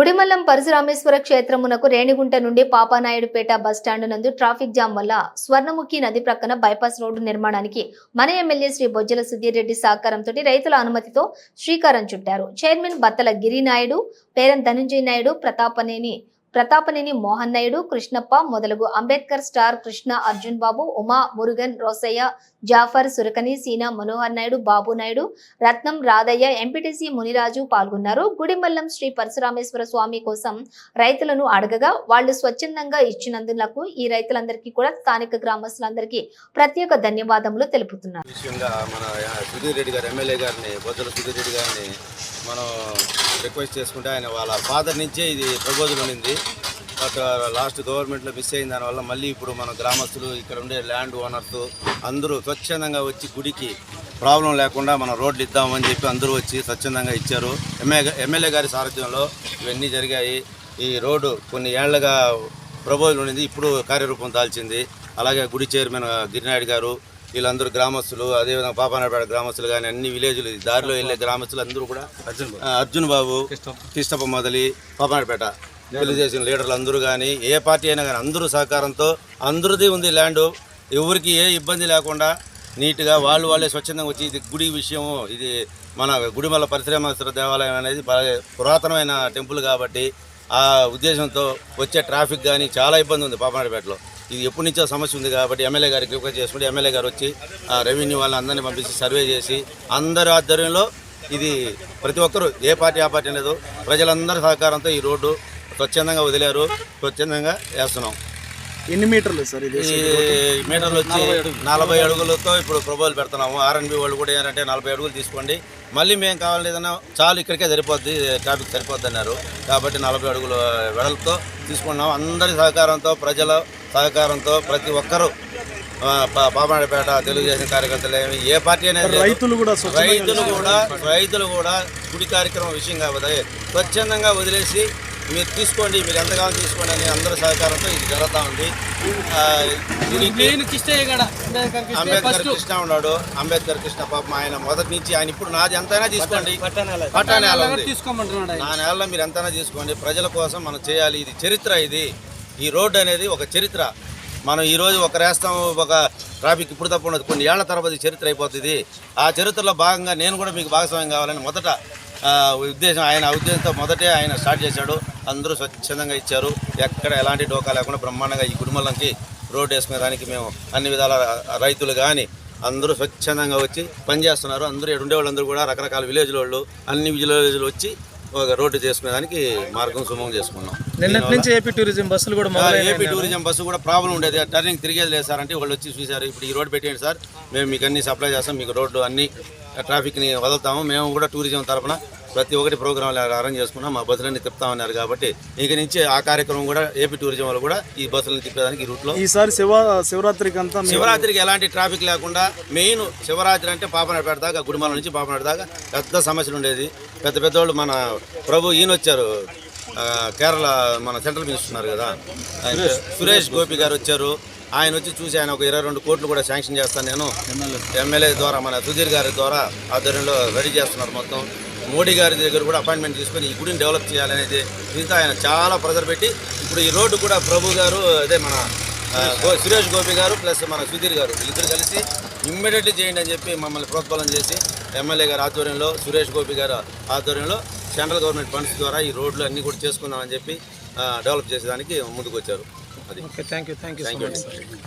గుడిమల్లం పరశురామేశ్వర క్షేత్రమునకు రేణిగుంట నుండి పాపానాయుడుపేట బస్టాండ్ నందు ట్రాఫిక్ జామ్ వల్ల స్వర్ణముఖి నది ప్రక్కన బైపాస్ రోడ్డు నిర్మాణానికి మన ఎమ్మెల్యే శ్రీ బొజ్జల సుధీర్ రెడ్డి సహకారంతో రైతుల అనుమతితో శ్రీకారం చుట్టారు. చైర్మన్ బత్తల గిరినాయుడు పేరం ధనుంజయ నాయుడు ప్రతాపనేని ప్రతాపనేని మోహన్ నాయుడు కృష్ణప్ప మొదలగు అంబేద్కర్ స్టార్ కృష్ణ అర్జున్ బాబు ఉమా మురుగన్ రోసయ్య జాఫర్ సురకని సీనా మనోహర్ నాయుడు బాబు నాయుడు రత్నం రాధయ్య ఎంపీటీసీ మునిరాజు పాల్గొన్నారు. గుడిమల్లం శ్రీ పరశురామేశ్వర స్వామి కోసం రైతులను అడగగా వాళ్ళు స్వచ్ఛందంగా ఇచ్చినందులకు ఈ రైతులందరికీ కూడా స్థానిక గ్రామస్తులందరికీ ప్రత్యేక ధన్యవాదములు తెలుపుతున్నారు. రిక్వెస్ట్ చేసుకుంటే ఆయన వాళ్ళ ఫాదర్ నుంచే ఇది ప్రపోజల్ ఉండింది బట్ లాస్ట్ గవర్నమెంట్లో మిస్ అయిన దానివల్ల మళ్ళీ ఇప్పుడు మన గ్రామస్తులు ఇక్కడ ఉండే ల్యాండ్ ఓనర్స్ అందరూ స్వచ్ఛందంగా వచ్చి గుడికి ప్రాబ్లం లేకుండా మనం రోడ్లు ఇద్దామని చెప్పి అందరూ వచ్చి స్వచ్ఛందంగా ఇచ్చారు. ఎమ్మెల్యే ఎమ్మెల్యే గారి సారథ్యంలో ఇవన్నీ జరిగాయి. ఈ రోడ్డు కొన్ని ఏళ్ళుగా ప్రపోజల్ ఉండింది ఇప్పుడు కార్యరూపం దాల్చింది. అలాగే గుడి చైర్మన్ గిరినాయుడు గారు వీళ్ళందరూ గ్రామస్తులు అదేవిధంగా పాపానపేట గ్రామస్తులు కానీ అన్ని విలేజ్లు దారిలో వెళ్ళే గ్రామస్తులు అందరూ కూడా అర్జున్ బాబు. కృష్ణప్ప మొదలి పాపానపేట తెలుగుదేశం లీడర్లు అందరూ కానీ ఏ పార్టీ అయినా కానీ అందరూ సహకారంతో అందరిది ఉంది ల్యాండ్. ఎవరికి ఏ ఇబ్బంది లేకుండా నీట్గా వాళ్ళు వాళ్ళే స్వచ్ఛందంగా వచ్చి ఇది గుడి విషయం ఇది మన గుడిమల్ల పరిశ్రమేశ్వర దేవాలయం అనేది పురాతనమైన టెంపుల్ కాబట్టి ఆ ఉద్దేశంతో వచ్చే ట్రాఫిక్ కానీ చాలా ఇబ్బంది ఉంది పాపనాడిపేటలో ఇది ఎప్పటి నుంచో సమస్య ఉంది కాబట్టి ఎమ్మెల్యే గారికి రిక్వెస్ట్ చేసుకుంటే ఎమ్మెల్యే గారు వచ్చి ఆ రెవెన్యూ వాళ్ళని అందరినీ పంపించి సర్వే చేసి అందరి ఆధ్వర్యంలో ఇది ప్రతి ఒక్కరూ ఏ పార్టీ ఆ పార్టీ లేదు. ప్రజలందరి సహకారంతో ఈ రోడ్డు స్వచ్ఛందంగా వదిలారు. స్వచ్ఛందంగా వేస్తున్నాం. ఎన్ని మీటర్లు సార్ ఇది? ఈ మీటర్లు వచ్చి నలభై అడుగులతో ఇప్పుడు ప్రపోజల్ పెడుతున్నాము. ఆర్ఎన్బి వాళ్ళు కూడా ఏంటంటే నలభై అడుగులు తీసుకోండి. మళ్ళీ మేము కావాలి ఏదైనా చాలు ఇక్కడికే సరిపోద్ది ట్రాఫిక్ సరిపోద్ది అన్నారు కాబట్టి నలభై అడుగుల వెడల్పుతో తీసుకున్నాం. అందరి సహకారంతో ప్రజల సహకారంతో ప్రతి ఒక్కరూ ఆ, పా- పాపనాడిపేట తెలుగుదేశం కార్యకర్తలు ఏమి ఏ పార్టీ అనేది. రైతులు కూడా రైతులు కూడా రైతులు కూడా గుడి కార్యక్రమం విషయం కాబట్టి స్వచ్ఛందంగా వదిలేసి మీరు తీసుకోండి మీరు ఎంత కావాలో తీసుకోండి అని అందరి సహకారంతో ఇది జరుగుతూ ఉంది. అంబేద్కర్ కృష్ణ ఉన్నాడు. అంబేద్కర్ కృష్ణ పాపం ఆయన మొదటి నుంచి ఆయన ఇప్పుడు నాది ఎంతైనా తీసుకోండి. తీసుకోమంటున్నాడు ఆయన. నా నెలలో మీరు ఎంతైనా తీసుకోండి. ప్రజల కోసం మనం చేయాలి. ఇది చరిత్ర ఇది. ఈ రోడ్డు అనేది ఒక చరిత్ర. మనం ఈరోజు ఒక రేస్తాం ఒక ట్రాఫిక్ ఇప్పుడు తప్ప ఉండదు. కొన్ని ఏళ్ళ తర్వాత చరిత్ర అయిపోతుంది. ఆ చరిత్రలో భాగంగా నేను కూడా మీకు భాగస్వామ్యం కావాలని మొదట ఉద్దేశం ఆయన ఉద్దేశంతో మొదటే ఆయన స్టార్ట్ చేశాడు. అందరూ స్వచ్ఛందంగా ఇచ్చారు. ఎక్కడ ఎలాంటి డోకా లేకుండా బ్రహ్మాండంగా ఈ కుటుంబాలకి రోడ్డు వేసుకునే దానికి మేము అన్ని విధాల రైతులు కానీ అందరూ స్వచ్ఛందంగా వచ్చి పనిచేస్తున్నారు అందరూ ఇక్కడ ఉండేవాళ్ళందరూ కూడా రకరకాల విలేజ్ వాళ్ళు అన్ని విలేజ్లు వచ్చి ఒక రోడ్డు చేసుకునేదానికి మార్గం సుమం చేసుకున్నాం. నిన్నటి నుంచి ఏపీ టూరిజం బస్సులు కూడా ఏపీ టూరిజం బస్సు కూడా ప్రాబ్లం ఉండేది. టర్నింగ్ తిరిగేది లేదు సార్. అంటే వాళ్ళు వచ్చి చూశారు ఇప్పుడు ఈ రోడ్డు పెట్టేయండి సార్. మేము మీకు అన్ని సప్లై చేస్తాం మీకు రోడ్డు అన్ని ట్రాఫిక్ని వదులుతాము. మేము కూడా టూరిజం తరపున ప్రతి ఒక్కటి ప్రోగ్రాంలు అరేంజ్ చేసుకున్నాం. మా బస్సులన్నీ తిప్పుతామన్నారు కాబట్టి ఇక నుంచి ఆ కార్యక్రమం కూడా ఏపీ టూరిజం వాళ్ళు కూడా ఈ బస్సులను తిప్పేదానికి ఈ రూట్లో. ఈసారి శివ శివరాత్రికి అంతా శివరాత్రికి ఎలాంటి ట్రాఫిక్ లేకుండా మెయిన్ శివరాత్రి అంటే పాపనాడు దాకా గుడిమాల నుంచి పాపనాడు దాకా పెద్ద సమస్యలు ఉండేది. పెద్ద పెద్దవాళ్ళు మన ప్రభు ఈయన వచ్చారు కేరళ మన సెంట్రల్ మినిస్టర్ ఉన్నారు కదా. సురేష్ గోపి గారు వచ్చారు. ఆయన వచ్చి చూసి ఆయన ఒక ఇరవై రెండు కోట్లు కూడా శాంక్షన్ చేస్తాను నేను. ఎమ్మెల్యే. ద్వారా మన సుధీర్ గారి ద్వారా ఆధ్వర్యంలో రెడీ చేస్తున్నారు మొత్తం. మోడీ గారి దగ్గర కూడా అపాయింట్మెంట్ తీసుకొని ఈ గుడిని డెవలప్ చేయాలనేది దీంతో ఆయన చాలా ప్రెజర్ పెట్టి ఇప్పుడు ఈ రోడ్డు కూడా ప్రభు గారు అదే మన సురేష్ గోపి గారు ప్లస్ మన సుధీర్ గారు వీళ్ళిద్దరు కలిసి ఇమ్మీడియట్లీ చేయండి అని చెప్పి మమ్మల్ని ప్రోత్సాహం చేసి ఎమ్మెల్యే గారి ఆధ్వర్యంలో సురేష్ గోపి గారి ఆధ్వర్యంలో సెంట్రల్ గవర్నమెంట్ ఫండ్స్ ద్వారా ఈ రోడ్లు అన్నీ కూడా చేసుకుందామని చెప్పి డెవలప్ చేసేదానికి ముందుకు వచ్చారు అది. Okay thank you thank you